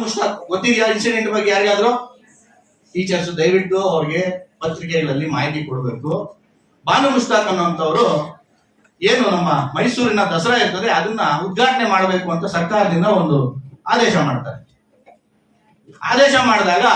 Mushtaq incident ಬಗ್ಗೆ ಯಾರಿಗಾದ್ರು? Teachers ದಯವಿಟ್ಟು ಅವ್ರಿಗೆ ಪತ್ರಿಕೆಗಳಲ್ಲಿ ಮಾಹಿತಿ ಕೊಡಬೇಕು. ಬಾನು ಮುಸ್ತಾಕ್ ಅನ್ನೋಂಥವ್ರು ಏನು ನಮ್ಮ ಮೈಸೂರಿನ ದಸರಾ ಇರ್ತದೆ, ಅದನ್ನ ಉದ್ಘಾಟನೆ ಮಾಡಬೇಕು ಅಂತ ಸರ್ಕಾರದಿಂದ ಒಂದು ಆದೇಶ ಮಾಡ್ತಾರೆ. ಆದೇಶ ಮಾಡಿದಾಗ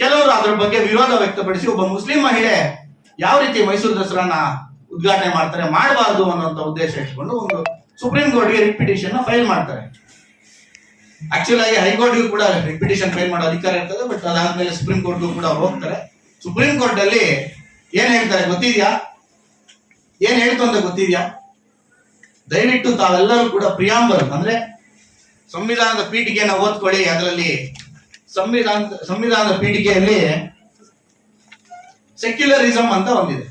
ಕೆಲವರು ಅದ್ರ ಬಗ್ಗೆ ವಿರೋಧ ವ್ಯಕ್ತಪಡಿಸಿ ಒಬ್ಬ ಮುಸ್ಲಿಂ ಮಹಿಳೆ ಯಾವ ರೀತಿ ಮೈಸೂರು ದಸರಾನ ಉದ್ಘಾಟನೆ ಮಾಡ್ತಾರೆ, ಮಾಡಬಾರ್ದು ಅನ್ನೋಂಥ ಉದ್ದೇಶ ಇಟ್ಕೊಂಡು ಒಂದು ಸುಪ್ರೀಂ ಕೋರ್ಟ್ಗೆ ರಿಪಿಟೇಷನ್ ಪಿಟಿಷನ್ ಫೈಲ್ ಮಾಡ್ತಾರೆ. ಆಕ್ಚುಲ್ ಆಗಿ ಹೈಕೋರ್ಟ್ಗೂ ಕೂಡ ರಿಪಿಟೇಷನ್ ಫೈಲ್ ಮಾಡೋ ಅಧಿಕಾರ ಇರ್ತದೆ ಬಟ್ ಅದಾದ್ಮೇಲೆ ಸುಪ್ರೀಂ ಕೋರ್ಟ್ಗೂ ಕೂಡ ಅವ್ರು ಹೋಗ್ತಾರೆ. ಸುಪ್ರೀಂ ಕೋರ್ಟ್ ಅಲ್ಲಿ ಏನ್ ಹೇಳ್ತಾರೆ ಗೊತ್ತಿದ್ಯಾ? ಏನ್ ಹೇಳ್ತು ಅಂತ ಗೊತ್ತಿದ್ಯಾ? ದಯವಿಟ್ಟು ತಾವೆಲ್ಲರೂ ಕೂಡ ಪ್ರಿಯಾಂಬಲ್ ಅಂದ್ರೆ ಸಂವಿಧಾನದ ಪೀಠಿಕೆಯನ್ನ ಓದ್ಕೊಳ್ಳಿ, ಅದರಲ್ಲಿ ಸಂವಿಧಾನ, ಸಂವಿಧಾನದ ಪೀಠಿಕೆಯಲ್ಲಿ ಸೆಕ್ಯುಲರಿಸಂ ಅಂತ ಒಂದಿದೆ.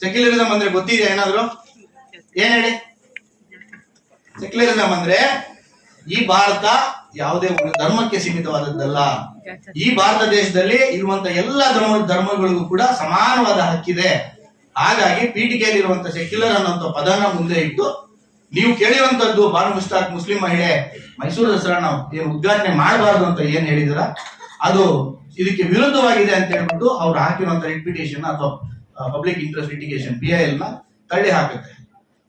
ಸೆಕ್ಯುಲರಿಸಂ ಅಂದ್ರೆ ಗೊತ್ತಿದೆಯಾ ಏನಾದ್ರು? ಏನ್ ಹೇಳಿ? ಸೆಕ್ಯುಲರಿಸಂ ಅಂದ್ರೆ ಈ ಭಾರತ ಯಾವುದೇ ಒಂದು ಧರ್ಮಕ್ಕೆ ಸೀಮಿತವಾದದ್ದಲ್ಲ. ಈ ಭಾರತ ದೇಶದಲ್ಲಿ ಇರುವಂತ ಎಲ್ಲ ಧರ್ಮ, ಧರ್ಮಗಳಿಗೂ ಕೂಡ ಸಮಾನವಾದ ಹಕ್ಕಿದೆ. ಹಾಗಾಗಿ ಪೀಠಿಕೆಯಲ್ಲಿ ಇರುವಂತ ಸೆಕ್ಯುಲರ್ ಅನ್ನುವಂತ ಪದನ ಮುಂದೆ ಇಟ್ಟು ನೀವು ಕೇಳಿರುವಂತದ್ದು ಬಾನು ಮುಸ್ತಾಕ್ ಮುಸ್ಲಿಂ ಮಹಿಳೆ ಮೈಸೂರು ದಸರಾ ನಾವು ಏನು ಉದ್ಘಾಟನೆ ಮಾಡಬಾರ್ದು ಅಂತ ಏನ್ ಹೇಳಿದಾರ ಅದು ಇದಕ್ಕೆ ವಿರುದ್ಧವಾಗಿದೆ ಅಂತ ಹೇಳ್ಬಿಟ್ಟು ಅವ್ರು ಹಾಕಿರುವಂತ ರಿಪಿಟೇಷನ್ ಅಥವಾ public interest litigation P I ಎಲ್ನ ತಳ್ಳಿ ಹಾಕುತ್ತೆ.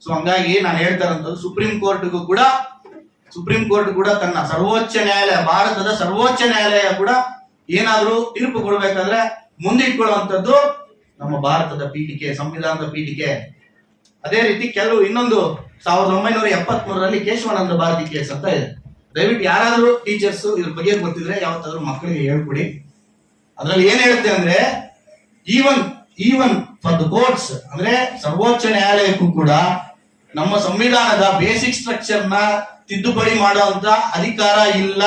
ಸೊ ಹಂಗಾಗಿ ನಾನು ಹೇಳ್ತಾರಂತದ್ದು ಸುಪ್ರೀಂ ಕೋರ್ಟ್ಗೂ ಕೂಡ ಸುಪ್ರೀಂ ಕೋರ್ಟ್ ಕೂಡ ತನ್ನ ಸರ್ವೋಚ್ಚ ನ್ಯಾಯಾಲಯ, ಭಾರತದ ಸರ್ವೋಚ್ಚ ನ್ಯಾಯಾಲಯ ಕೂಡ ಏನಾದರೂ ತೀರ್ಪು ಕೊಡಬೇಕಾದ್ರೆ ಮುಂದಿಟ್ಕೊಳ್ಳುವಂಥದ್ದು ನಮ್ಮ ಭಾರತದ ಪೀಠಿಕೆ ಸಂವಿಧಾನದ ಪೀಠಿಕೆ ಅದೇ ರೀತಿ ಕೆಲವು ಇನ್ನೊಂದು ಸಾವಿರದ ಒಂಬೈನೂರ ಎಪ್ಪತ್ತ್ ಮೂರರಲ್ಲಿ ಕೇಶವಾನಂದ ಭಾರತಿ ಕೇಸ್ ಅಂತ ಇದೆ. ದಯವಿಟ್ಟು ಯಾರಾದರೂ ಟೀಚರ್ಸ್ ಇದ್ರ ಬಗ್ಗೆ ಗೊತ್ತಿದ್ರೆ ಯಾವತ್ತಾದ್ರೂ ಮಕ್ಕಳಿಗೆ ಹೇಳ್ಕೊಡಿ. ಅದ್ರಲ್ಲಿ ಏನ್ ಹೇಳುತ್ತೆ ಅಂದ್ರೆ even even for the courts ಅಂದ್ರೆ ಸರ್ವೋಚ್ಚ ನ್ಯಾಯಾಲಯಕ್ಕೂ ಕೂಡ ನಮ್ಮ ಸಂವಿಧಾನದ ಬೇಸಿಕ್ ಸ್ಟ್ರಕ್ಚರ್ನ ತಿದ್ದುಪಡಿ ಮಾಡುವಂತ ಅಧಿಕಾರ ಇಲ್ಲ.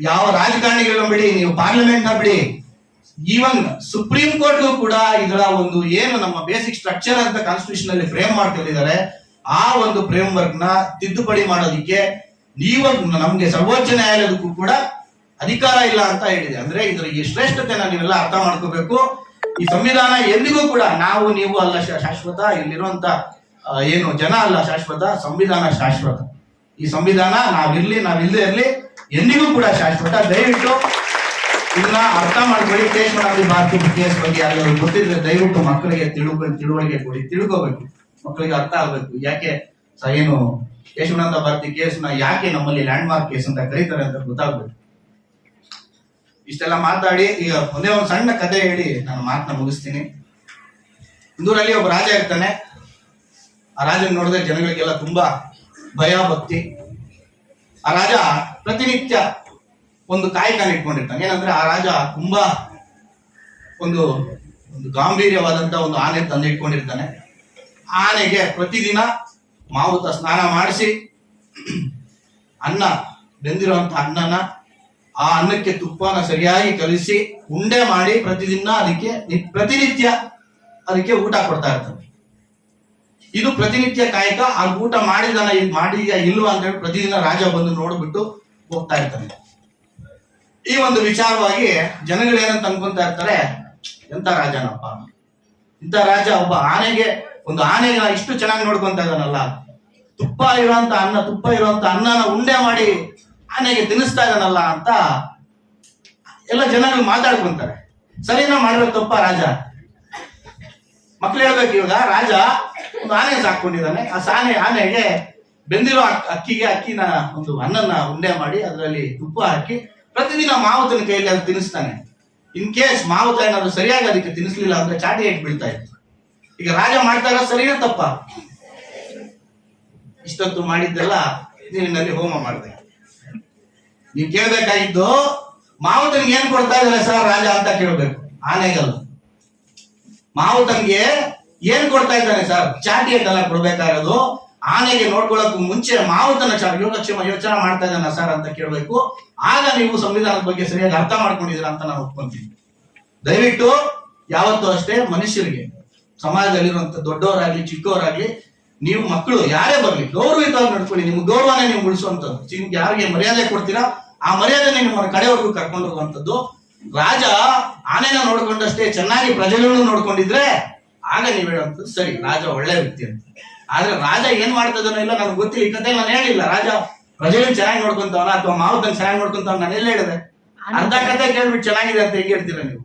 ಯಾವ ರಾಜಕಾರಣಿಗಳನ್ನ ಬಿಡಿ, ನೀವು ಪಾರ್ಲಿಮೆಂಟ್ನ ಬಿಡಿ ಈವನ್ ಸುಪ್ರೀಂ ಕೋರ್ಟ್ಗೂ ಕೂಡ ಇದರ ಒಂದು ಏನು ನಮ್ಮ ಬೇಸಿಕ್ ಸ್ಟ್ರಕ್ಚರ್ ಅಂತ ಕಾನ್ಸ್ಟಿಟ್ಯೂಷನ್ ಅಲ್ಲಿ ಫ್ರೇಮ್ ಮಾಡ್ಕೊಂಡಿದ್ದಾರೆ. ಆ ಒಂದು ಫ್ರೇಮ್ ವರ್ಕ್ನ ತಿದ್ದುಪಡಿ ಮಾಡೋದಿಕ್ಕೆ ನೀವು ನಮ್ಗೆ ಸರ್ವೋಚ್ಚ ನ್ಯಾಯಾಲಯದಕ್ಕೂ ಕೂಡ ಅಧಿಕಾರ ಇಲ್ಲ ಅಂತ ಹೇಳಿದೆ. ಅಂದ್ರೆ ಇದರ ಈ ಶ್ರೇಷ್ಠತೆನ ನೀವೆಲ್ಲ ಅರ್ಥ ಮಾಡ್ಕೋಬೇಕು. ಈ ಸಂವಿಧಾನ ಎಂದಿಗೂ ಕೂಡ ನಾವು, ನೀವು ಅಲ್ಲ ಶಾಶ್ವತ ಇಲ್ಲಿರುವಂತ ಏನು, ಜನ ಅಲ್ಲ ಶಾಶ್ವತ, ಸಂವಿಧಾನ ಶಾಶ್ವತ. ಈ ಸಂವಿಧಾನ ನಾವಿರ್ಲಿ ನಾವಿಲ್ಲದೆ ಇರ್ಲಿ ಎಂದಿಗೂ ಕೂಡ ಶಾಶ್ವತ. ದಯವಿಟ್ಟು ಇದನ್ನ ಅರ್ಥ ಮಾಡ್ಕೊಳ್ಳಿ. ಕೇಶವನಾದಿ ಭಾರತಿ ಕೇಸ್ ಬಗ್ಗೆ ಯಾರು ಗೊತ್ತಿದ್ರೆ ದಯವಿಟ್ಟು ಮಕ್ಕಳಿಗೆ ತಿಳುವ, ತಿಳುವಳಿಕೆ ಕೊಡಿ. ತಿಳ್ಕೋಬೇಕು. ಮಕ್ಕಳಿಗೆ ಅರ್ಥ ಆಗ್ಬೇಕು. ಯಾಕೆ ಸ- ಏನು, ಕೇಶವನಂದ ಭಾರತಿ ಕೇಸ್ನ ಯಾಕೆ ನಮ್ಮಲ್ಲಿ ಲ್ಯಾಂಡ್ ಮಾರ್ಕ್ ಕೇಸ್ ಅಂತ ಕರೀತಾರೆ ಅಂತ ಗೊತ್ತಾಗ್ಬೇಕು. ಇಷ್ಟೆಲ್ಲ ಮಾತಾಡಿ, ಈಗ ಒಂದೇ ಒಂದು ಸಣ್ಣ ಕಥೆ ಹೇಳಿ ನಾನು ಮಾತನ್ನ ಮುಗಿಸ್ತೀನಿ. ಇಂದೂರಲ್ಲಿ ಒಬ್ಬ ರಾಜ ಇರ್ತಾನೆ. ಆ ರಾಜನ ನೋಡಿದ್ರೆ ಜನಗಳಿಗೆಲ್ಲ ತುಂಬಾ ಭಯ, ಭಕ್ತಿ. ಆ ರಾಜ ಪ್ರತಿನಿತ್ಯ ಒಂದು ಕಾಯಕನ ಇಟ್ಕೊಂಡಿರ್ತಾನೆ. ಏನಂದ್ರೆ ಆ ರಾಜ ತುಂಬಾ ಒಂದು ಒಂದು ಗಾಂಭೀರ್ಯವಾದಂತ ಒಂದು ಆನೆ ತಂದು ಇಟ್ಕೊಂಡಿರ್ತಾನೆ. ಆನೆಗೆ ಪ್ರತಿದಿನ ಮಾವುತ ಸ್ನಾನ ಮಾಡಿಸಿ ಅನ್ನ, ಬೆಂದಿರುವಂತ ಅನ್ನನ ಆ ಅನ್ನಕ್ಕೆ ತುಪ್ಪನ ಸರಿಯಾಗಿ ಕಲಿಸಿ ಉಂಡೆ ಮಾಡಿ ಪ್ರತಿದಿನ ಅದಕ್ಕೆ ಪ್ರತಿನಿತ್ಯ ಅದಕ್ಕೆ ಊಟ ಕೊಡ್ತಾ ಇರ್ತಾನೆ. ಇದು ಪ್ರತಿನಿತ್ಯ ಕಾಯಕ, ಆ ಊಟ ಮಾಡಿದನ ಮಾಡಿದ್ಯಾ ಇಲ್ವಾ ಅಂತ ಹೇಳಿ ಪ್ರತಿದಿನ ರಾಜ ಬಂದು ನೋಡ್ಬಿಟ್ಟು ಹೋಗ್ತಾ ಇರ್ತಾನೆ. ಈ ಒಂದು ವಿಚಾರವಾಗಿ ಜನಗಳು ಏನಂತ ಅನ್ಕೊಂತಾ ಇರ್ತಾರೆ, ಎಂತ ರಾಜನಪ್ಪ? ಇಂಥ ರಾಜ ಒಬ್ಬ ಆನೆಗೆ, ಒಂದು ಆನೆಗೆ ಇಷ್ಟು ಚೆನ್ನಾಗಿ ನೋಡ್ಕೊಂತ ಇದ್ದಾನಲ್ಲ. ತುಪ್ಪ ಇರುವಂತ ಅನ್ನ, ತುಪ್ಪ ಇರುವಂತ ಅನ್ನನ ಉಂಡೆ ಮಾಡಿ ಆನೆಗೆ ತಿನ್ನಿಸ್ತಾ ಇದ್ದಾನಲ್ಲ ಅಂತ ಎಲ್ಲ ಜನಗಳು ಮಾತಾಡ್ಕೊಂತಾರೆ. ಸರಿನಾ ಮಾಡಿರೋ ತಪ್ಪ ರಾಜ? ಮಕ್ಳು ಹೇಳ್ಬೇಕು ಇವಾಗ, ರಾಜ ಒಂದು ಆನೆ ಸಾಕೊಂಡಿದ್ದಾನೆ. ಆ ಸಾನೆ ಆನೆಗೆ ಬೆಂದಿರೋ ಅಕ್- ಅಕ್ಕಿಗೆ ಅಕ್ಕಿನ ಒಂದು ಅನ್ನನ ಉಂಡೆ ಮಾಡಿ ಅದರಲ್ಲಿ ತುಪ್ಪ ಹಾಕಿ ಪ್ರತಿದಿನ ಮಾವುತನ ಕೈಯಲ್ಲಿ ಅದು ತಿನ್ನಿಸ್ತಾನೆ. ಇನ್ ಕೇಸ್ ಮಾವುತ ಏನಾದ್ರು ಸರಿಯಾಗಿ ಅದಕ್ಕೆ ತಿನ್ನಿಸ್ಲಿಲ್ಲ ಅಂದ್ರೆ ಚಾಟಿ ಹೇಗೆ ಬೀಳ್ತಾ ಇತ್ತು. ಈಗ ರಾಜ ಮಾಡ್ತಾ ಇರೋ ಸರಿನಾ ತಪ್ಪ. ಇಷ್ಟೊತ್ತು ಮಾಡಿದ್ದೆಲ್ಲ ನೀರಿನಲ್ಲಿ ಹೋಮ ಮಾಡಿದೆ. ನೀವು ಕೇಳ್ಬೇಕಾಗಿದ್ದು ಮಾವುತನಿಗೆ ಏನ್ ಕೊಡ್ತಾ ಇದ್ದಾರೆ ಸರ್ ರಾಜ ಅಂತ ಕೇಳ್ಬೇಕು. ಆನೆಗಲ್ಲ. ಮಾವುತನ್ಗೆ ಏನ್ ಕೊಡ್ತಾ ಇದ್ದಾನೆ ಸರ್? ಚಾಟಿ ಎಲ್ಲ ಕೊಡ್ಬೇಕಾಗಿರೋದು ಆನೆಗೆ ನೋಡ್ಕೊಳಕ್ ಮುಂಚೆ ಮಾವುತನ ಚ ಯೋಗಕ್ಷೇಮ ಯೋಚನೆ ಮಾಡ್ತಾ ಇದ್ದಾನ ಸರ್ ಅಂತ ಕೇಳಬೇಕು. ಆಗ ನೀವು ಸಂವಿಧಾನದ ಬಗ್ಗೆ ಸರಿಯಾಗಿ ಅರ್ಥ ಮಾಡ್ಕೊಂಡಿದ್ದೀರಾ ಅಂತ ನಾನು ಒಪ್ಕೊಂತೀನಿ. ದಯವಿಟ್ಟು ಯಾವತ್ತೂ ಅಷ್ಟೇ ಮನುಷ್ಯರಿಗೆ ಸಮಾಜದಲ್ಲಿರುವಂತ ದೊಡ್ಡವರಾಗ್ಲಿ, ಚಿಕ್ಕವರಾಗ್ಲಿ, ನೀವು ಮಕ್ಕಳು, ಯಾರೇ ಬರ್ಲಿ, ಗೌರವಯುತವಾಗಿ ನಡ್ಕೊಳ್ಳಿ. ನಿಮ್ ಗೌರವನೇ ನೀವು ಉಳಿಸುವಂತದ್ದು ನಿಮ್ಗೆ ಯಾರಿಗೆ ಮರ್ಯಾದೆ ಕೊಡ್ತೀರಾ, ಆ ಮರ್ಯಾದೆನೇ ನಿಮ್ಮ ಕಡೆವರೆಗೂ ಕರ್ಕೊಂಡು ಹೋಗುವಂಥದ್ದು. ರಾಜ ಆನೆನ ನೋಡ್ಕೊಂಡಷ್ಟೇ ಚೆನ್ನಾಗಿ ಪ್ರಜೆಗಳನ್ನು ನೋಡ್ಕೊಂಡಿದ್ರೆ ಆಗ ನೀವು ಹೇಳುವಂಥದ್ದು ಸರಿ ರಾಜ ಒಳ್ಳೆ ವ್ಯಕ್ತಿ ಅಂತ. ಆದ್ರೆ ರಾಜ ಏನ್ ಮಾಡ್ತದನೋ ಇಲ್ಲ ನನಗೆ ಗೊತ್ತಿಲ್ಲ ಈ ಕಥೆ ನಾನು ಹೇಳಿಲ್ಲ. ರಾಜ ಪ್ರಜೆಯನ್ನು ಚೆನ್ನಾಗಿ ನೋಡ್ಕೊಂತವನ ಅಥವಾ ಮಾವುತನ ಚೆನ್ನಾಗಿ ನೋಡ್ಕೊಂತವನ ನಾನು ಎಲ್ಲ ಹೇಳಿದೆ? ಅರ್ಧ ಕಥೆ ಕೇಳ್ಬಿಟ್ಟು ಚೆನ್ನಾಗಿದೆ ಅಂತ ಹೇಗೆ ಹೇಳ್ತೀರಾ ನೀವು?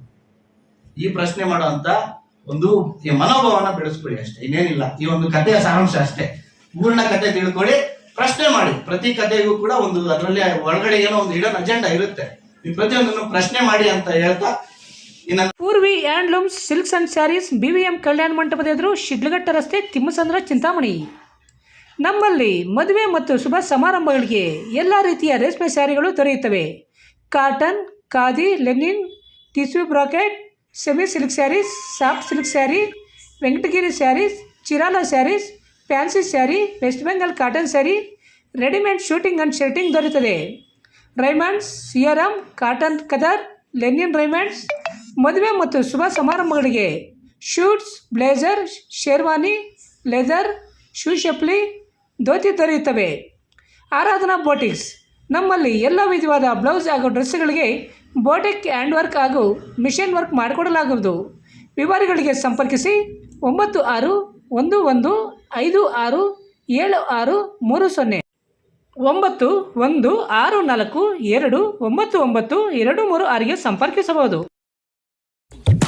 ಈ ಪ್ರಶ್ನೆ ಮಾಡುವಂತ ಒಂದು ಈ ಮನೋಭಾವನ ಬೆಳೆಸ್ಕೊಳ್ಳಿ ಅಷ್ಟೇ ಇನ್ನೇನಿಲ್ಲ. ಈ ಒಂದು ಕಥೆಯ ಸಾರಾಂಶ ಅಷ್ಟೇ. ಪೂರ್ಣ ಕತೆ ತಿಳ್ಕೊಳ್ಳಿ ಪ್ರಶ್ನೆ ಮಾಡಿ. ಪ್ರತಿ ಕಥೆಗೂ ಕೂಡ ಒಂದು ಅದರಲ್ಲಿ ಒಳಗಡೆ ಏನೋ ಒಂದು ಇಡನ್ ಅಜೆಂಡಾ ಇರುತ್ತೆ. ನೀವು ಪ್ರತಿಯೊಂದನ್ನು ಪ್ರಶ್ನೆ ಮಾಡಿ ಅಂತ ಹೇಳ್ತಾ Poorvi handlooms silks and saris BVM ಕಲ್ಯಾಣ ಮಂಟಪದ ಎದುರು ಶಿಡ್ಲಘಟ್ಟ ರಸ್ತೆ ತಿಮ್ಮಸಂದ್ರ ಚಿಂತಾಮಣಿ. ನಮ್ಮಲ್ಲಿ ಮದುವೆ ಮತ್ತು ಶುಭ ಸಮಾರಂಭಗಳಿಗೆ ಎಲ್ಲ ರೀತಿಯ ರೇಷ್ಮೆ ಸ್ಯಾರಿಗಳು ದೊರೆಯುತ್ತವೆ. Cotton, khadi, linen, tissue brocade, semi silk saris, soft silk sari, Venkatagiri saris, Chirala saris, fancy sari, west Bengal cotton sari, readymade suiting and shirting ದೊರೆಯುತ್ತದೆ. ರೈಮಂಡ್ಸ್, ಸಿಯರಮ್, ಕಾಟನ್ ಕದರ್, ಲೆನಿನ್ ರೈಮಂಡ್ಸ್ ಮದುವೆ ಮತ್ತು ಶುಭ ಸಮಾರಂಭಗಳಿಗೆ suits, blazer, sherwani, leather, shoe ಚಪ್ಪಲಿ ಧೋತಿ ದೊರೆಯುತ್ತವೆ. ಆರಾಧನಾ ಬೋಟಿಕ್ಸ್. ನಮ್ಮಲ್ಲಿ ಎಲ್ಲ ವಿಧವಾದ ಬ್ಲೌಸ್ ಹಾಗೂ ಡ್ರೆಸ್ಗಳಿಗೆ ಬೋಟಿಕ್ ಹ್ಯಾಂಡ್ ವರ್ಕ್ ಹಾಗೂ ಮಿಷನ್ ವರ್ಕ್ ಮಾಡಿಕೊಡಲಾಗುವುದು. ವಿವರಗಳಿಗೆ ಸಂಪರ್ಕಿಸಿ ಒಂಬತ್ತು ಆರು, ಒಂದು ಒಂದು ಐದು ಆರು, ಏಳು ಆರು ಮೂರು ಸೊನ್ನೆ. ಒಂಬತ್ತು ಒಂದು ಆರು ನಾಲ್ಕು ಎರಡು ಒಂಬತ್ತು ಒಂಬತ್ತು ಎರಡು ಮೂರು ಆರಿಗೆ ಸಂಪರ್ಕಿಸಬಹುದು.